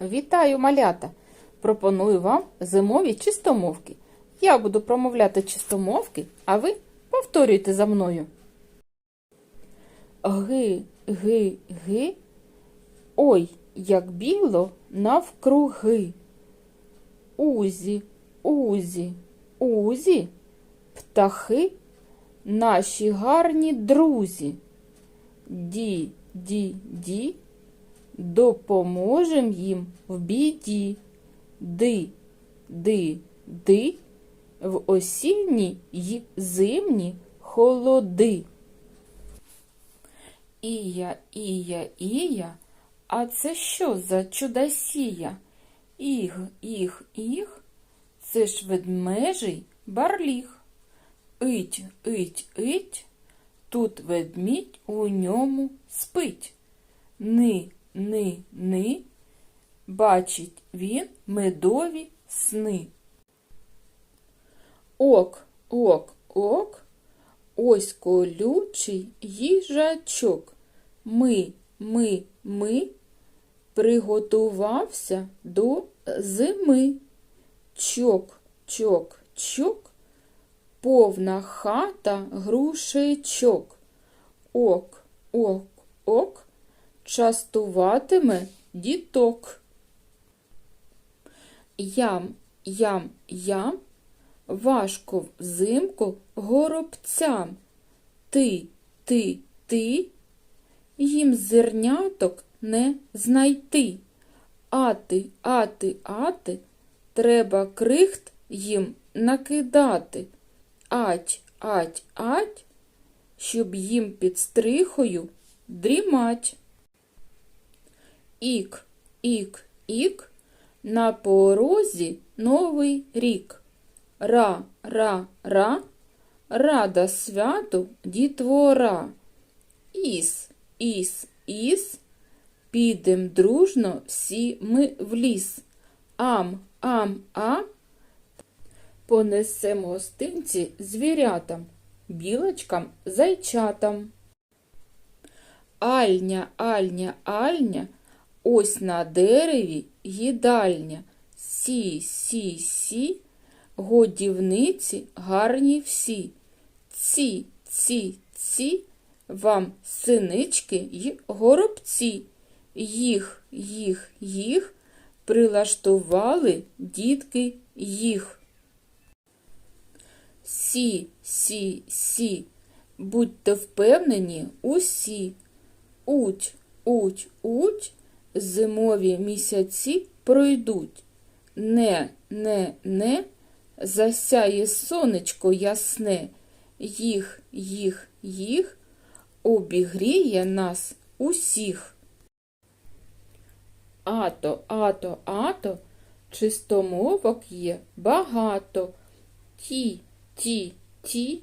Вітаю, малята! Пропоную вам зимові чистомовки. Я буду промовляти чистомовки, а ви повторюйте за мною. Ги, ги, ги. Ой, як біло навкруги. Узі, узі, узі, птахи, наші гарні друзі. Ді, ді, ді, допоможем їм в біді. Ди, ди, ди, в осінні й зимні холоди. Ія, ія, ія, а це що за чудосія? Іг, іг, іг, це ж ведмежий барліг. Ить, ить, ить, тут ведмідь у ньому спить. Ни, ни, ни, бачить він медові сни. Ок, ок, ок, ось колючий їжачок. Ми, ми, ми, приготувався до зими. Чок, чок, чок, повна хата грушечок. Ок, ок, ок, частуватиме діток. Ям, ям, ям, важко взимку горобцям. Ти, ти, ти, їм зерняток не знайти. Ати, ати, ати, треба крихт їм накидати. Ать, ать, ать, щоб їм під стрихою дрімать. Ік, ік, ік, на порозі новий рік. Ра, ра, ра, рада святу дітвора. Іс, іс, іс, підем дружно всі ми в ліс. Ам, ам, ам, понесемо гостинці звірятам, білочкам, зайчатам. Альня, альня, альня, ось на дереві їдальня. Сі, сі, сі, годівниці гарні всі. Ці, ці, ці, вам синички й горобці. Їх, їх, їх прилаштували дітки їх. Сі, сі, сі, будьте впевнені усі. Уть, уть, уть, зимові місяці пройдуть. Не, не, не, засяє сонечко ясне, їх, їх, їх, обігріє нас усіх. Ато, ато, ато, чистомовок є багато. Ті, ті, ті,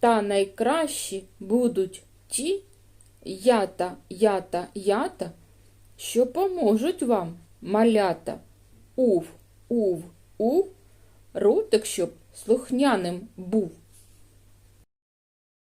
та найкращі будуть ті, ята, ята, ята, що поможуть вам, малята. Ув, ув, ув, ротик, щоб слухняним був.